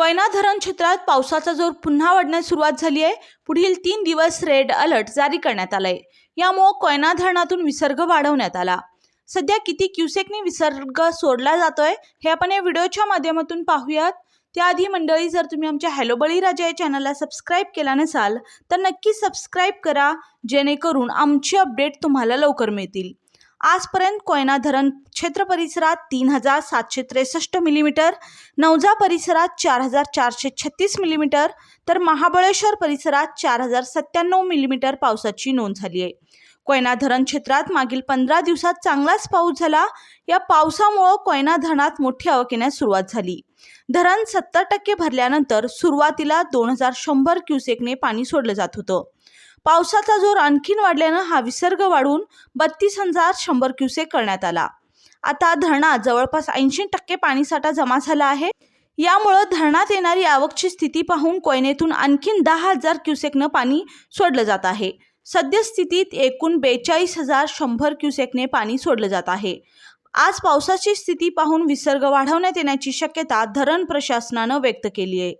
कोयना धरण क्षेत्रात पावसाचा जोर पुन्हा वाढण्यास सुरुवात झाली आहे. पुढील तीन दिवस रेड अलर्ट जारी करण्यात आलाय. यामुळं कोयना धरणातून विसर्ग वाढवण्यात आला. सध्या किती क्युसेकनी विसर्ग सोडला जातोय हे आपण या व्हिडिओच्या माध्यमातून पाहूयात. त्याआधी मंडळी जर तुम्ही आमच्या हॅलो बळीराजा या चॅनलला सबस्क्राईब केला नसाल तर नक्की सबस्क्राईब करा जेणेकरून आमची अपडेट तुम्हाला लवकर मिळतील. आजपर्यंत कोयना धरण क्षेत्र परिसरात तीन हजार सातशे त्रेसष्ट मिलीमीटर नवजा परिसरात चार हजार चारशे छत्तीस मिलीमीटर तर महाबळेश्वर परिसरात चार हजार सत्त्याण्णव मिलीमीटर पावसाची नोंद झाली आहे. कोयना धरण क्षेत्रात मागील पंधरा दिवसात चांगलाच पाऊस झाला. या पावसामुळं कोयना धरणात मोठी आवक येण्यास सुरुवात झाली. धरण सत्तर टक्के भरल्यानंतर सुरुवातीला दोन हजार शंभर क्युसेकने पाणी सोडलं जात होतं. पावसाचा जोर आणखीन वाढल्यानं हा विसर्ग वाढून बत्तीस हजार शंभर क्युसेक करण्यात आला. आता धरणात जवळपास ऐंशी टक्के पाणीसाठा जमा झाला आहे. यामुळं धरणात येणारी आवकची स्थिती पाहून कोयनेतून आणखीन दहा हजार क्युसेकनं पाणी सोडलं जात आहे. सद्यस्थितीत एकूण बेचाळीस हजार शंभर क्युसेकने पाणी सोडलं जात आहे. आज पावसाची स्थिती पाहून विसर्ग वाढवण्यात येण्याची शक्यता धरण प्रशासनानं व्यक्त केली आहे